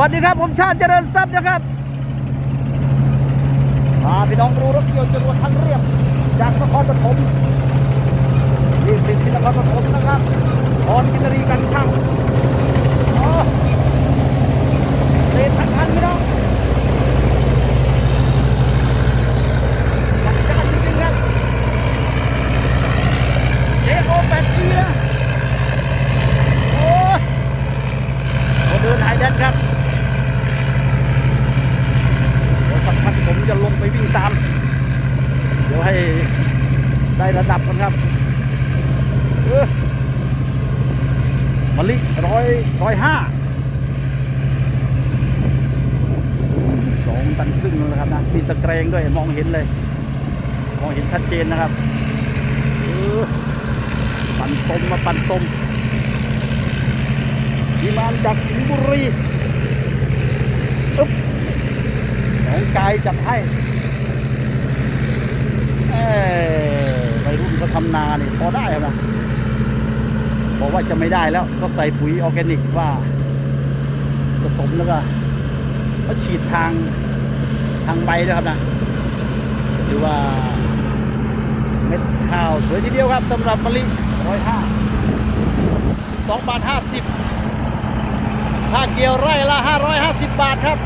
วัสดีครับ ผมชาติเจริญทรัพย์นะครับพาพี่น้องดูรถยนต์จรวดทางเรียบ จากนครปฐมนี่สิที่นครปฐมนะครับพรกินรีกันช่างโอ้เลนทั้งคันพี่น้องจัดจ้านจริงๆครับเจโอแปดจีนะโอ้ย ผมเดินหายแดนครับ เดี๋ยวสักพักผมจะลงไปวิ่งตาม เดี๋ยวให้ ได้ระดับกันครับเออมะลิร้อยร้อยห้าสองตันครึ่งแล้วนะครับนะมีตะแกรงด้วยมองเห็นเลย มองเห็นชัดเจนนะครับเออปั่นส้มมาปั่นส้มทีมานจากสิงห์บุรีอึ๊บของกายจัดให้ วัยรุ่นเขาทำนาเนี่ยพอได้ครับนะบอกว่าจะไม่ได้แล้วก็ใส่ปุ๋ยออร์แกนิกว่าผสมแล้วก็เขาฉีดทางทางใบด้วยครับนะหรือว่าเม็ดข้าวสวยทีเดียวครับสำหรับมะลิร้อยห้าสองบาทห้าสิบถ้าเกี่ยวไร่ละ550บาทครับ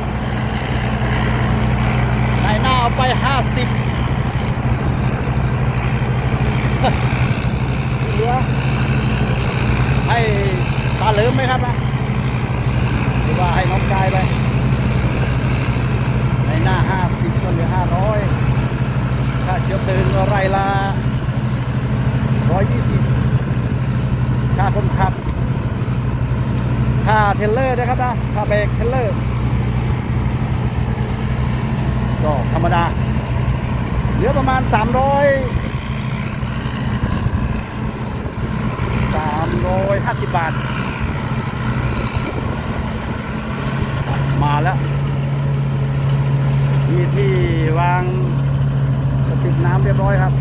นหน้าเอาไป50เหลือให้ตาเหลิมไหมครับนะหรือว่าให้น้องกายไปในหน้า 50 ก็เหลือ 500ค่าเจียวตื่นก็ไรละ120ค่าคนขับ ค่าเทเลอร์นะครับนะค่าเบรกเทเลอร์ก็ธรรมดา เหลือประมาณ 300 350 บาท มาแล้ว ติกน้ำเรียบร้อยครับ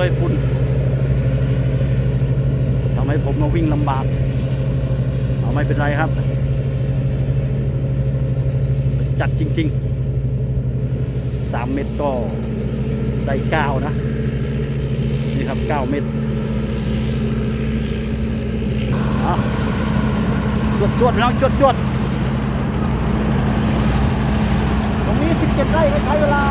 เลยคุณทำให้ผมมาวิ่งลำบาก เอาไม่เป็นไรครับ จัดจริงๆสามเม็ดก็ได้เก้านะ นี่ครับเก้าเม็ดจวดจวดๆพี่น้องจวดจวดตรงนี้สิบเจ็ดไร่ใช้เวลา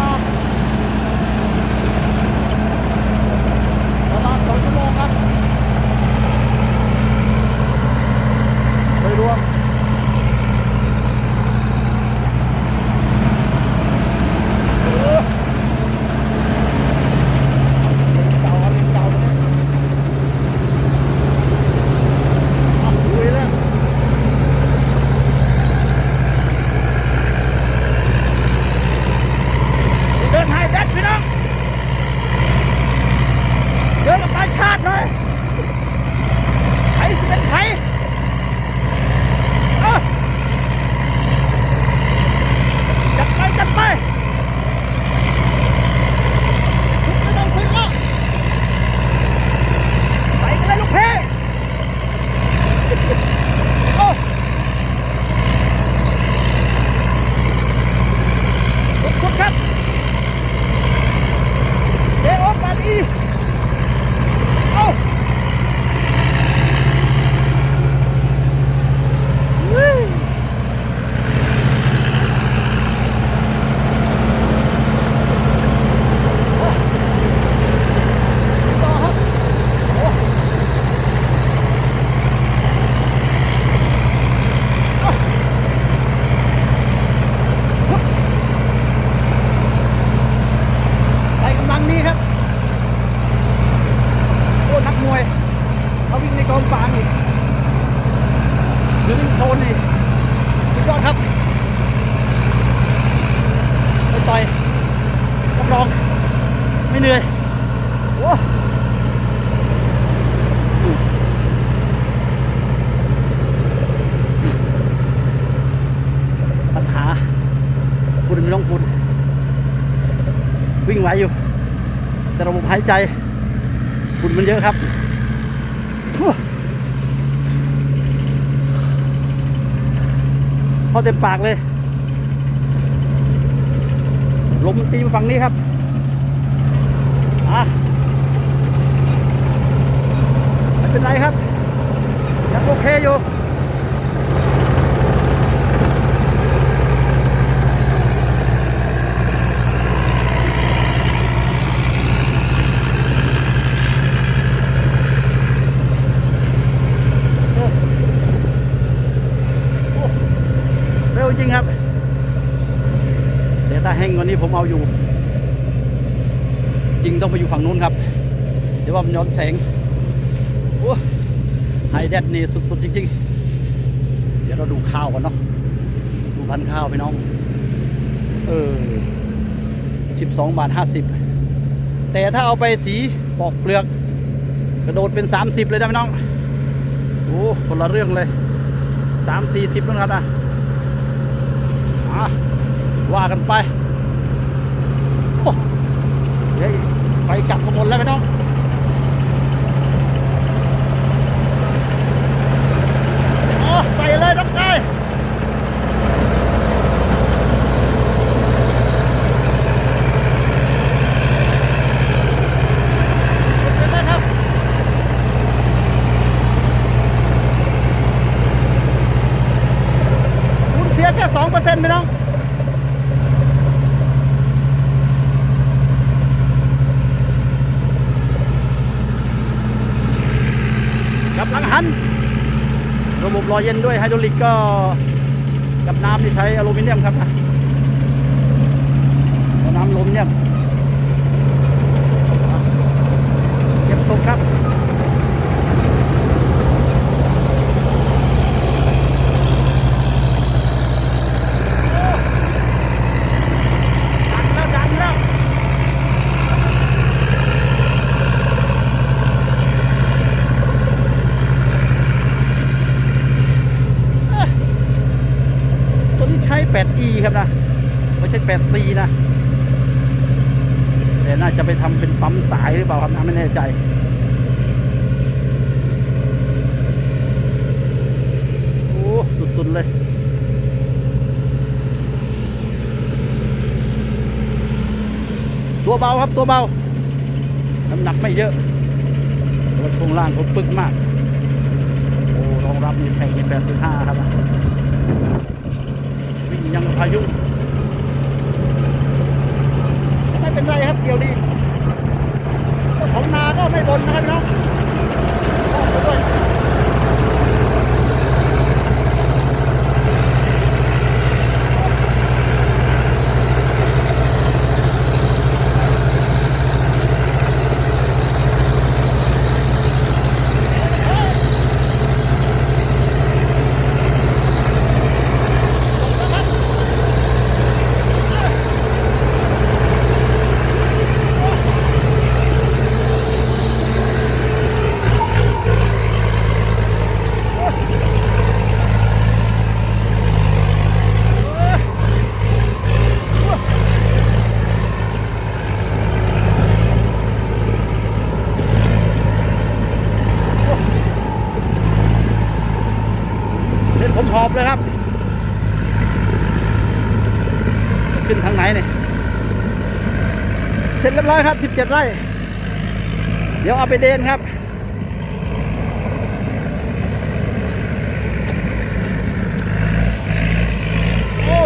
วิ่งโคลนนี่สุดยอดครับไปต่อยรับรอง ไม่เหนื่อยโอ้ปัญหาคุณไม่ต้องคุณวิ่งไหวอยู่ แต่ระบบหายใจฝุ่นมันเยอะครับ เข้าเต็มปากเลย ลมตีมาฝั่งนี้ครับอะไม่เป็นไรครับยังโอเคอยู่ เร็วจริงครับ เดี๋ยวถ้าแห้งกว่านี้ ผมเอาอยู่ จริงต้องไปอยู่ฝั่งนู้นครับ เดี๋ยวว่ามันย้อนแสงโอ้ไฮแดดนี่สุดๆจริงๆ เดี๋ยวเราดูข้าวกันเนาะดูพันข้าวพี่น้อง เออสิบสองบาทห้าสิบแต่ถ้าเอาไปสีปอกเปลือก กระโดดเป็นสามสิบเลยนะพี่น้องโอ้คนละเรื่องเลยสามสี่สิบนะครับนะอะว่ากันไป เฮ้ยไปกลับกันหมดแล้วพี่น้องโอ้ใส่เลยน้องกายเสร็จแล้วครับคุณเสียแค่สองเปอร์เซ็นต์พี่น้อง กับหลังหัน ระบบรอเย็นด้วยไฮดรอลิกก็กับน้ำที่ใช้อลูมิเนียมครับนะน้ำลมเนี่ยเก็บตกครับ ดังแล้วดังแล้วเอ้ยตัวนี้ใช้ 8E ครับนะ ไม่ใช่ 8C นะ แต่น่าจะไปทำเป็นปั๊มสายหรือเปล่าครับนะไม่แน่ใจโอ้สุดๆเลยตัวเบาครับตัวเบา น้ำหนักไม่เยอะรถช่วงล่างเขาปึกมาก โอ้รองรับมีแข่งมี85ครับวิ่ง ยังพายุไม่เป็นไรครับเกี่ยวดีของนาก็ไม่บนนะครับพี่น้องไปด้วยเล่นผมหอบเลยครับ ขึ้นทาง ไหนเนี่ยเสร็จเรียบร้อยครับ 17 ไร่ เดี๋ยวเอาไปเดนครับ โอ้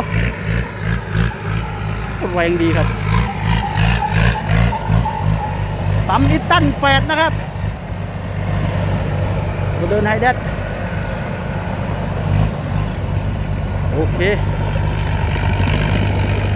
แรงดีครับปั๊มอิตันแฟดนะครับเดินไฮแดดโอเค